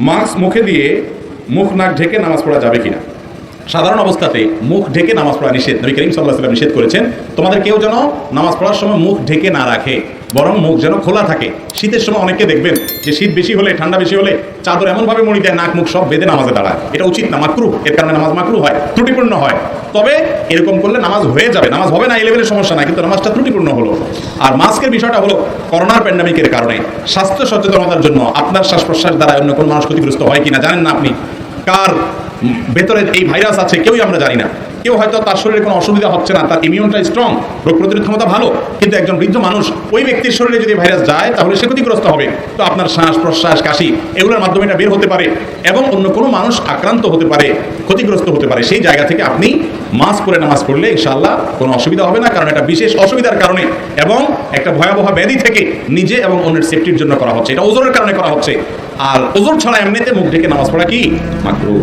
Mask মুখে দিয়ে মুখ নাক ঢেকে নামাজ পড়া যাবে কিনা? সাধারণ অবস্থাতে মুখ ঢেকে নামাজ পড়া নিষেধ। নবী করিম সাল্লাহ সাল্লাম নিষেধ করেছেন, তোমাদের কেউ যেন নামাজ পড়ার সময় মুখ ঢেকে না রাখে, বরং মুখ যেন খোলা থাকে। শীতের সময় অনেকে দেখবেন যে শীত বেশি হলে, ঠান্ডা বেশি হলে চাদর এমনভাবে মরি দেয়, নাক মুখ সব বেঁধে নামাজে দাঁড়ায়। এটা উচিত না মাকরু এর কারণে নামাজ মাকরু হয়, ত্রুটিপূর্ণ হয়। তবে এরকম করলে নামাজ হয়ে যাবে। নামাজ হবে না, এই লেভেলের সমস্যা না কিন্তু নামাজটা ত্রুটিপূর্ণ হলো। আর মাস্কের বিষয়টা হলো করোনার প্যান্ডামিকের কারণে। স্বাস্থ্য সচেতনতার জন্য আপনার শ্বাস প্রশ্বাস দ্বারা অন্য কোনো মানুষ ক্ষতিগ্রস্ত হয় কিনা জানেন না আপনি? কার ভেতরে এই ভাইরাস আছে, কেউই আমরা জানি না। কেউ হয়তো তার শরীরে কোনো অসুবিধা হচ্ছে না, তার ইমিউনটা স্ট্রং রোগ প্রতিরোধ ক্ষমতা ভালো, কিন্তু একজন বৃদ্ধ মানুষ ওই ব্যক্তির শরীরে যদি ভাইরাস যায়, তাহলে সে ক্ষতিগ্রস্ত হবে। তো আপনার শ্বাস প্রশ্বাস, কাশি, এগুলোর মাধ্যমে এটা বের হতে পারে এবং অন্য কোনো মানুষ আক্রান্ত হতে পারে, ক্ষতিগ্রস্ত হতে পারে। সেই জায়গা থেকে আপনি মাস্ক পরে নামাজ পড়লে ইনশাআল্লাহ কোনো অসুবিধা হবে না, কারণ এটা বিশেষ অসুবিধার কারণে এবং একটা ভয়াবহ ব্যাধি থেকে নিজে এবং অন্যের সেফটির জন্য করা হচ্ছে। এটা ওজোরের কারণে করা হচ্ছে। আর ওজোর ছাড়া এমনিতে মুখ ঢেকে নামাজ পড়া কি? মাকরু